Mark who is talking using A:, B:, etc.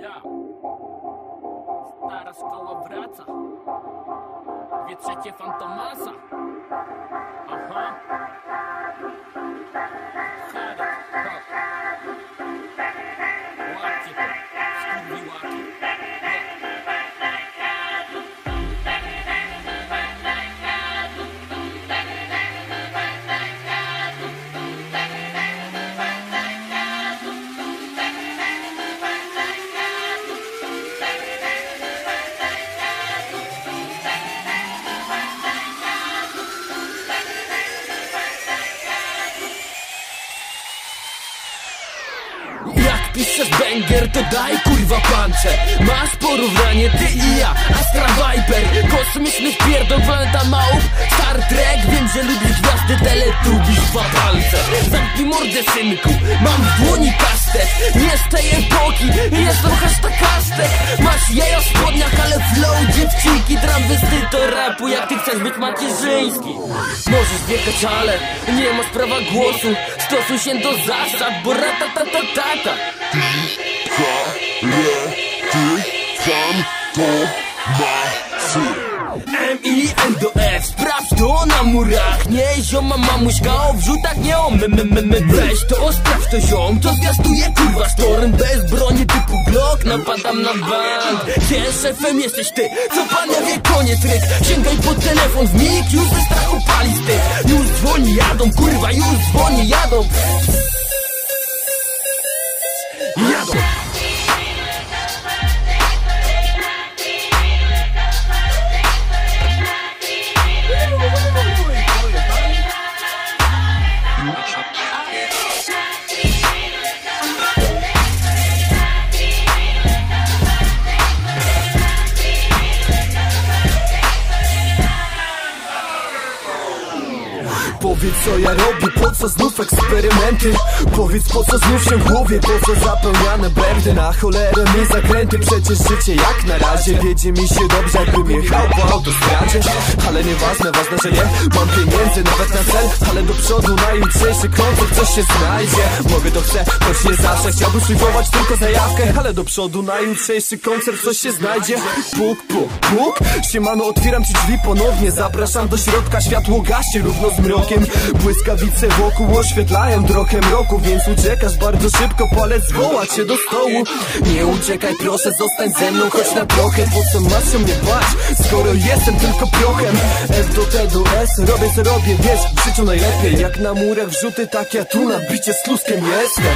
A: Ja. Stara szkoła wraca. Dwie trzecie Fantomasa.
B: Piszesz banger, to daj kurwa pancze Masz porównanie, ty i ja, Astra Viper. Kosmicznych pierdol, planeta małp. Star Trek, wiem, że lubisz gwiazdy Teletubisz dwa palce Zamknij mordę, synku, mam w dłoni kastet Nie z tej ty chcesz być macierzyński. Możesz biegać, ale nie masz prawa głosu. Stosuj się do zasad, bo ratatatatata M I N do F, sprawdź to na murach Nie zioma mamuśka o wrzutach, nie o my, my, my, my. Weź to, sprawdź to ziom, to zwiastuje kurwa sztorm Bez broni typu Glock, napadam na bank. Gdzie szefem jesteś ty, co panowie koniec ryk Sięgaj po telefon w mig, już ze strachu pali Już dzwoni, jadą, kurwa, już dzwoni, jadą. Jadą Woo! Woo!
C: Powiedz co ja robię, po co znów eksperymenty? Powiedz po co znów się w głowie, po co zapełniane będę Na cholerę mi zakręty, przecież życie jak na razie. Wiedzie mi się dobrze, jakbym jechał po autostradzie. Ale nieważne, ważne, że nie mam pieniędzy nawet na cel. Ale do przodu na jutrzejszy koncert coś się znajdzie. Mogę to chcę, choć nie zawsze. Chciałbym szlifować tylko zajawkę. Ale do przodu na jutrzejszy koncert coś się znajdzie. Puk, puk, puk, siemano otwieram ci drzwi ponownie. Zapraszam do środka, światło gaśnie równo z mrokiem Błyskawice wokół oświetlają trochę mroku Więc uciekasz bardzo szybko, palec woła cię do stołu. Nie uciekaj proszę, zostań ze mną choć na trochę Po co masz się mnie bać, skoro jestem tylko prochem F do T do S, robię co robię, wiesz, w życiu najlepiej. Jak na murach wrzuty, tak ja tu na bicie z luskiem jestem